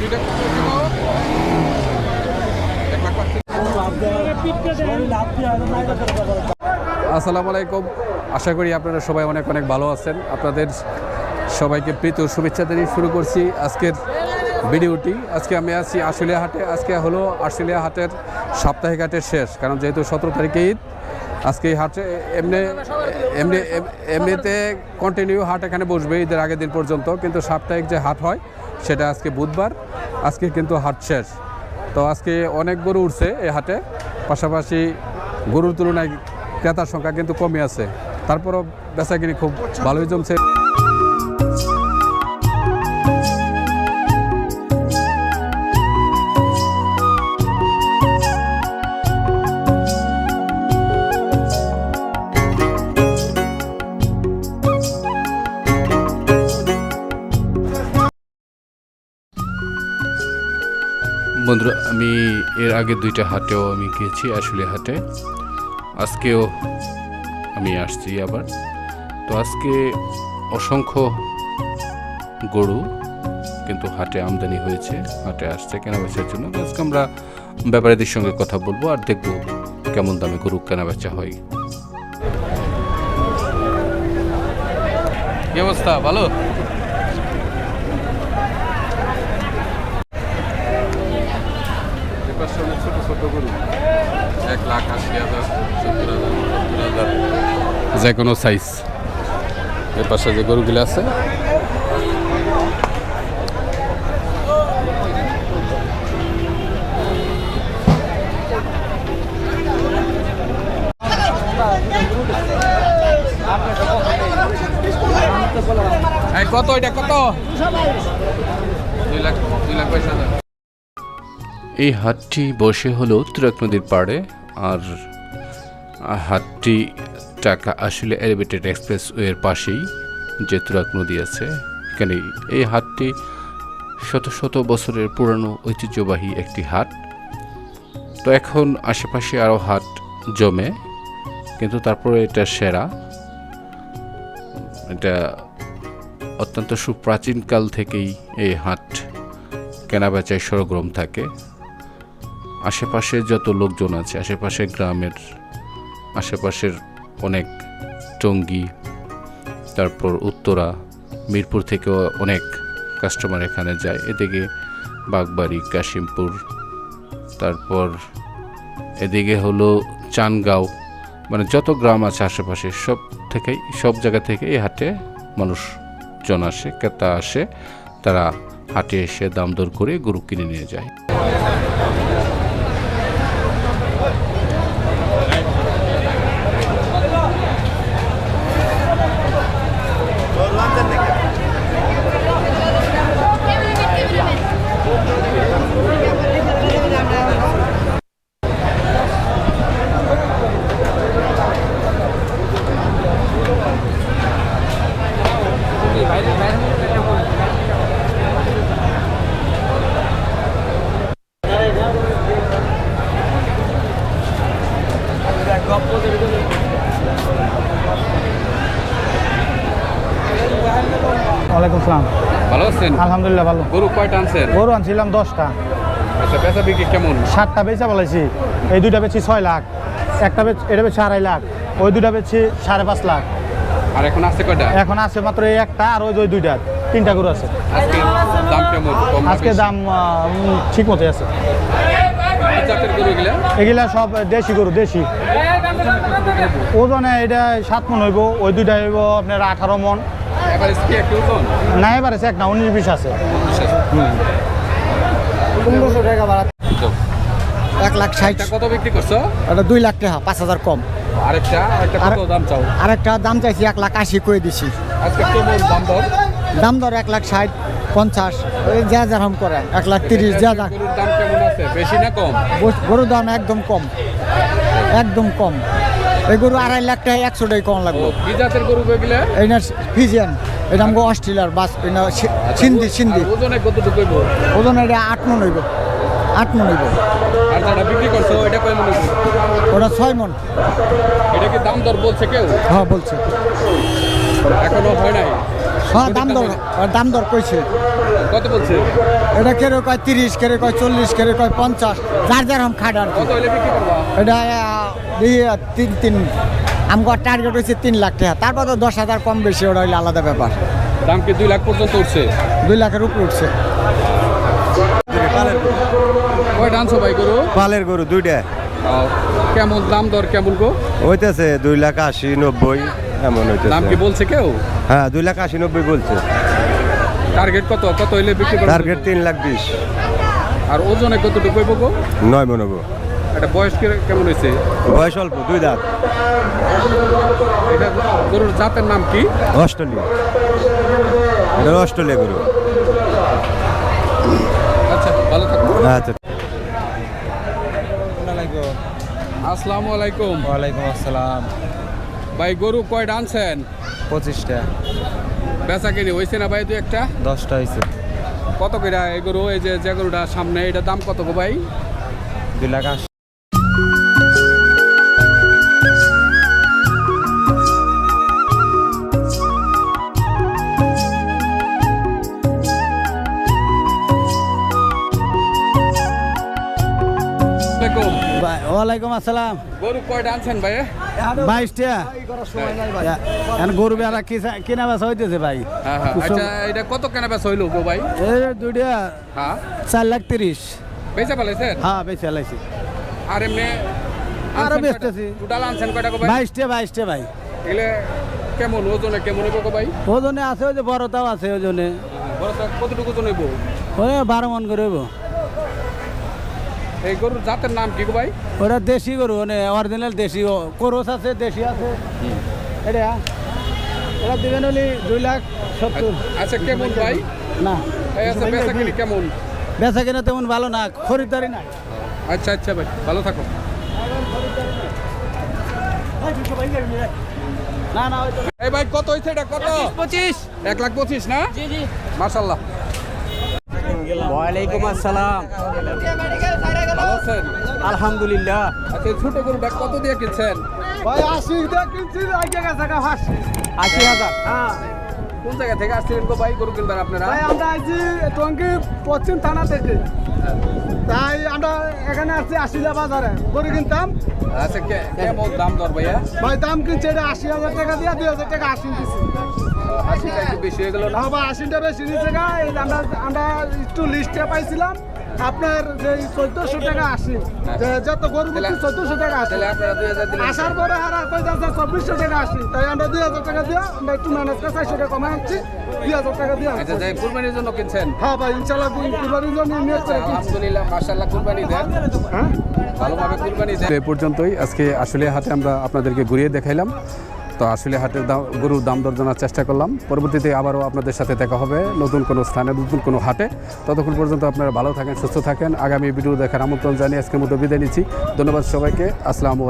দুইটা আসসালামু আলাইকুম। আশা করি আপনারা সবাই অনেক অনেক ভালো আছেন। আপনাদের সবাইকে প্রীত শুভেচ্ছা জানিয়ে শুরু করছি আজকের ভিডিওটি। আজকে আমি আছি আশুলিয়া হাটে। আজকে হলো আশুলিয়া হাটের সাপ্তাহিক হাটের শেষ, কারণ যেহেতু সতেরো তারিখে ঈদ, আজকে এই হাটে এমনি এমনি এমনিতে কন্টিনিউ হাট এখানে বসবে ঈদের আগের দিন পর্যন্ত। কিন্তু সাপ্তাহিক যে হাট হয় সেটা আজকে বুধবার, আজকে কিন্তু হাট শেষ। তো আজকে অনেক গরু উঠছে এই হাটে, পাশাপাশি গরুর তুলনায় ক্রেতার সংখ্যা কিন্তু কমে আছে। তারপরও বেচাকিনি খুব ভালোই জমছে বন্ধুরা, আমি এর আগে দুইটা হাটেও আমি গিয়েছি আসলে হাটে। আজকেও আমি আসছি আবার। তো আজকে অসংখ্য গরু কিন্তু হাটে আমদানি হয়েছে, হাটে আসছে কেনা বেচার জন্য আজকে আমরা ব্যাপারীদের সঙ্গে কথা বলব আর দেখব কেমন দামে গরু কেনা বেচা হয়। কি অবস্থা? ভালো? ছোট ছোট গরু। এক লাখ আশি হাজার হাজার, সত্তর হাজার যে কোনো সাইজ এর পাশে যে গরুগুলো আছে। কত এটা? কত? দুই লাখ দুই লাখ হাজার। এই হাটটি বসে হলো তুরাক নদীর পাড়ে, আর হাটটি টাকা আসলে এলিভেটেড এক্সপ্রেস ওয়ের পাশেই যে তুরাক নদী আছে। এখানে এই হাটটি শত শত বছরের পুরানো ঐতিহ্যবাহী একটি হাট। তো এখন আশেপাশে আরও হাট জমে, কিন্তু তারপরে এটা সেরা। এটা অত্যন্ত সুপ্রাচীনকাল থেকেই এই হাট কেনাবেচায় সরগরম থাকে। আশেপাশে যত লোকজন আছে আশেপাশের গ্রামের, আশেপাশের অনেক টঙ্গী তারপর উত্তরা, মিরপুর থেকেও অনেক কাস্টমার এখানে যায়। এদিকে বাগবাড়ি, কাশিমপুর, তারপর এদিকে হলো চানগাঁও। মানে যত গ্রাম আছে আশেপাশে, সব থেকেই, সব জায়গা থেকে এই হাটে মানুষজন আসে, ক্রেতা আসে, তারা হাটে এসে দাম দর করে গরু কিনে নিয়ে যায়। ওয়ালাইকুম আসসালাম ভালো আছেন? আলহামদুলিল্লাহ ভালো। গরু কয়টা আনছেন? গরু আনছিলাম দশটা। আচ্ছা বেচা বিক্রি কেমন? সাতটা বেচা বলেছি। এই দুইটা বেচি ছয় লাখ। একটা বেচ এটা বেচি আড়াই লাখ। ওই দুইটা বেচি সাড়ে পাঁচ লাখ। আর এখন আছে কয়টা? এখন আছে মাত্র এই একটা আর ওই ওই দুইটা। তিনটা গরু আছে। আজকে দাম ঠিক মতোই আছে। এগুলা সব দেশি গরু দেশি। ওজনে এটা সাত মন হইব ওই দুইটা হইব আপনার আঠারো মন। না এবার আছে এক না উনিশ বিশ আছে। এক লাখ ষাট। কত বিক্রি করছ? এটা দুই লাখ টাকা পাঁচ হাজার কম। আরেকটা আরেকটা কত আর- দাম চাও? আরেকটা দাম চাইছি এক লাখ আশি করে দিছি। আজকে কেমন দাম দর? দাম দর এক লাখ ষাট পঞ্চাশ ওই যা যেরকম করে এক লাখ তিরিশ যা যা। দাম কেমন আছে? বেশি না কম? গরুর দাম একদম কম একদম কম। এই গরু আড়াই লাখ টাকা একশো টাকা কম লাগবে। কি জাতের গরু এগুলা? এই না ফিজিয়ান এটা আমাকে অস্ট্রেলিয়ার বাস সি- সিন্ধি সিন্ধি। ওজনে কতটুকু হইব? ওজন এটা আট মন হইব আট মন হইব। আর যারা বিক্রি করছ এটা কয় মনে হইব? ওটা ছয় মন। এটা কি দাম দর বলছে কেউ? হ্যাঁ বলছে। এখনও হয় নাই? হ্যাঁ দাম দর দাম দর কইছে। কত বলছে? এটা কেড়ে কয় তিরিশ কেড়ে কয় চল্লিশ কেড়ে কয় পঞ্চাশ যার যার হাম খাট আর এটা তিন তিন আমার টার্গেট হচ্ছে তিন লাখ টাকা। তারপর তো দশ হাজার কম বেশি ওটা হইলে আলাদা ব্যাপার। দাম কি দুই লাখ পর্যন্ত উঠছে? দুই লাখের উপরে উঠছে। কয়টা আনছো ভাই গরু? পালের গরু দুইটা। কেমন দাম দর কেমন গো? হইতেছে দুই লাখ আশি নব্বই। এমন দাম কি বলছে কেউ? হ্যাঁ দুই লাখ আশি নব্বই বলছে। টার্গেট কত? কত হইলে বিক্রি করবে? টার্গেট তিন লাখ বিশ। আর ওজনে কতটুকু হইব গো? নয় মনবো এটা বয়স কে- কেমন হয়েছে বয়স অল্প দুই দাঁত। এটা গরুর জাতের নাম কি? অস্ট্রেলিয়া। এটা অস্ট্রেলিয়া গরু। আচ্ছা ভালো থাকো। আচ্ছা। আসসালামু আলাইকুম। ওয়ালাইকুম আসসালাম। ভাই গরু কয়টা আনছেন? পঁচিশটা। বেচা কিনি হয়েছে না ভাই দু একটা? দশটা হয়েছে কত করে এই গরু? এই যে যে গরুটা সামনে এটা দাম কত গো ভাই? দুই লাখ ওয়ালাইকুম আসসালাম। গরু কয়টা আনছেন ভাই? বাইশ টাকা এখন গরু বেড়া কিনা বেচা হইতেছে ভাই? হ্যাঁ হ্যাঁ। আচ্ছা এটা কত কেনা বেচা হইল গো ভাই? দুইটা হ্যাঁ। চার লাখ তিরিশ। বেচা ফেলাইছেন? হ্যাঁ আর এমনি আরও বেচতেছি। টোটাল আনছেন কয়টা গো ভাই? বাইশটা বাইশটা ভাই। এগুলো কেমন ওজনে কেমন হইব গো ভাই? ওজনে আছে ওই যে আছে ওজনে কতটুকু ওজন হইব? ওই বারো মন করে হইব। এই গরুর জাতের নাম কি ভাই? ওটা দেশি গরু মানে অরিজিনাল দেশি। ও কোরস আছে দেশি আছে। এটা এটা দিবেন হলি দুই লাখ সত্তর। আচ্ছা কেমন ভাই? না। আচ্ছা বেচা কিনি কেমন? বেচা কিনা তেমন ভালো না খরিদ্দারি নাই। আচ্ছা আচ্ছা ভাই ভালো থাকো। না না এই ভাই কত হয়েছে এটা? কত? পঁচিশ। এক লাখ পঁচিশ না? জি জি। মার্শাল্লাহ ওয়ালাইকুম আসসালাম। আছেন আলহামদুলিল্লাহ। আচ্ছা ছোট গরুটা কত দিয়ে কিনছেন? ভাই আশি কিনছি আগে গেছে গা ফাঁসি। আশি হাজার? কোন জায়গা থেকে আসছিলেন গো ভাই গরু কিনবেন আপনারা? ভাই আমরা আছি টঙ্গি পশ্চিম থানা থেকে। তাই আমরা এখানে আসছি আশিলা বাজারে। গরু কিনতাম। আচ্ছা কে- কেমন দাম দর ভাইয়া? ভাই দাম কিনছে এটা আশি হাজার টাকা দিয়ে দুই হাজার টাকা আশি দিচ্ছি আশিটা একটু বেশি হয়ে গেল না? না ভাই আশিটা বেশি নিচ্ছে গা। আমরা আমরা একটু লিস্টে পাইছিলাম। আপনার যে চোদ্দশো টাকা আসি যে যত গরু কিনছি চোদ্দশো টাকা আসি। আসার পরে আর কই যাচ্ছে চব্বিশশো টাকা আসি। তাই আমরা দুই হাজার টাকা দিয়ে আমরা একটু ম্যানেজ করে চারশো টাকা কমে আনছি দুই হাজার টাকা দিয়ে আচ্ছা যাই কুরবানির জন্য কিনছেন? হ্যাঁ ভাই ইনশাল্লাহ কুরবানির জন্য নিয়ে করে আলহামদুলিল্লাহ মাশাআল্লাহ কুরবানি দেন। হ্যাঁ? ভালোভাবে কুরবানি দেন। এ পর্যন্তই আজকে আসলে হাতে আমরা আপনাদেরকে ঘুরিয়ে দেখাইলাম। তো আসলে হাটের দাম, গরুর দাম দর জানার চেষ্টা করলাম। পরবর্তীতে আবারও আপনাদের সাথে দেখা হবে নতুন কোনো স্থানে, নতুন কোনো হাটে। ততক্ষণ পর্যন্ত আপনারা ভালো থাকেন, সুস্থ থাকেন। আগামী ভিডিও দেখার আমন্ত্রণ জানিয়ে আজকের মতো বিদায় নিচ্ছি। ধন্যবাদ সবাইকে। আসসালামু